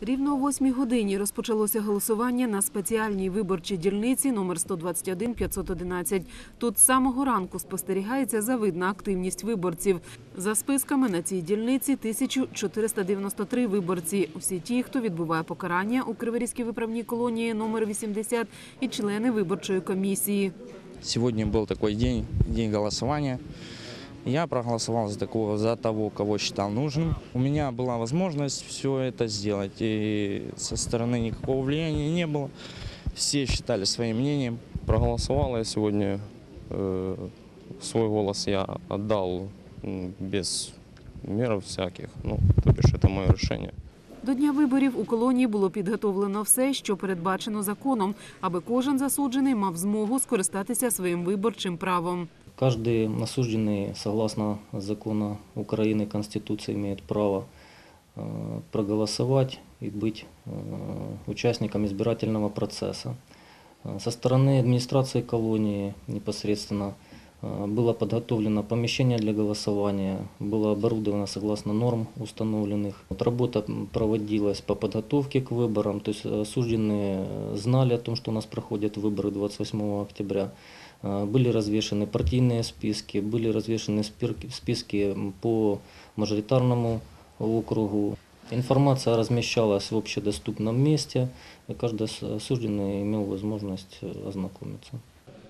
Рівно о 8 годині розпочалося голосування на спеціальній виборчій дільниці номер 121 511. Тут з самого ранку спостерігається завидна активність виборців. За списками на цій дільниці 1493 виборці. Усі ті, хто відбуває покарання у Криворізькій виправній колонії номер 80 і члени виборчої комісії. Сегодня был такой день, день голосования. Я проголосовал за, такого, за того, кого считал нужным. У меня была возможность все это сделать, и со стороны никакого влияния не было. Все считали своим мнением. проголосовал я сегодня. э, свой голос я отдал м, без мер всяких. Ну, то бишь, это мое решение. До дня виборів у колонії було підготовлено все, що передбачено законом, аби кожен засуджений мав змогу скористатися своїм виборчим правом. Каждый осужденный, согласно закону Украины, Конституции, имеет право э, проголосовать и быть э, участником избирательного процесса. Э, Со стороны администрации колонии непосредственно было подготовлено помещение для голосования, было оборудовано согласно норм установленных. Вот Работа проводилась по подготовке к выборам, то есть осужденные знали о том, что у нас проходят выборы 28 октября. Э, Были развешаны партийные списки, были развешаны спирки- списки м, по мажоритарному округу. Информация размещалась в общедоступном месте, и каждый ос- осужденный имел возможность э, ознакомиться.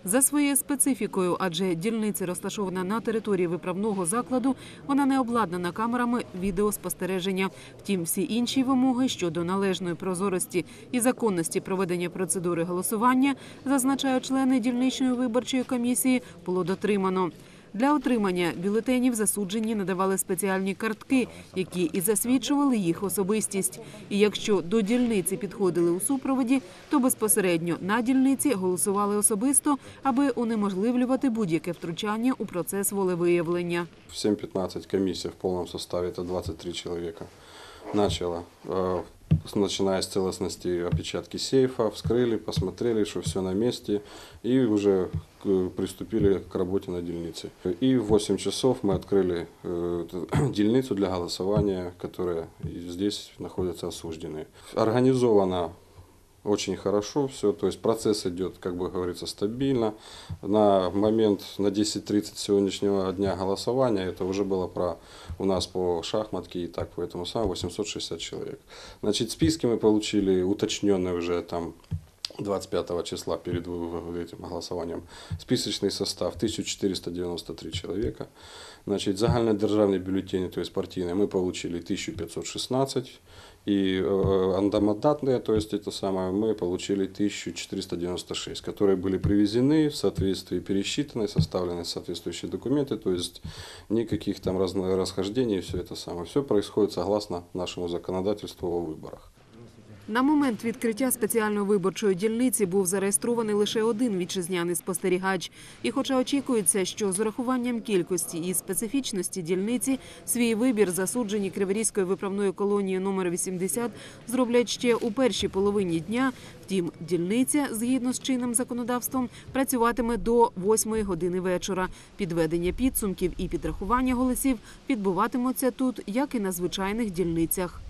За своєю специфікою, адже дільниця розташована на території виправного закладу, вона не обладнана камерами відеоспостереження. Втім, всі інші вимоги щодо належної прозорості і законності проведення процедури голосування, зазначають члени дільничної виборчої комісії, було дотримано. Для отримання бюлетенів засуджені надавали спеціальні картки, які і засвідчували їх особистість. І якщо до дільниці підходили у супроводі, то безпосередньо на дільниці голосували особисто, аби унеможливлювати будь-яке втручання у процес волевиявлення. В 7-15 комиссия в полном составе, это 23 человека, начала, э, с- начиная с целостности опечатки сейфа, вскрыли, посмотрели, что все на месте, и уже к- приступили к работе на дельнице. И в 8 часов мы открыли дельницу для голосования, которая здесь находятся осужденные. Организовано очень хорошо все, то есть процесс идет, как бы говорится, стабильно. На момент, на 10.30 сегодняшнего дня голосования, это уже было про у нас по шахматке и так по этому самому 860 человек. Значит, списки мы получили уточненные уже там 25 числа перед этим голосованием. Списочный состав 1493 человека. Значит, загальнодержавные бюллетени, то есть партийные, мы получили 1516. И э, андомодатные, то есть это самое, мы получили 1496, которые были привезены в соответствии, пересчитаны, составлены соответствующие документы, то есть никаких там расхождений, все это самое. Все происходит согласно нашему законодательству о выборах. На момент відкриття спеціальної виборчої дільниці був зареєстрований лише один вітчизняний спостерігач. І хоча очікується, що з урахуванням кількості і специфічності дільниці свій вибір засуджені Криворізької виправної колонії номер 80 зроблять ще у першій половині дня. Втім, дільниця, згідно з чинним законодавством, працюватиме до 8 години вечора. Підведення підсумків і підрахування голосів відбуватимуться тут, як і на звичайних дільницях.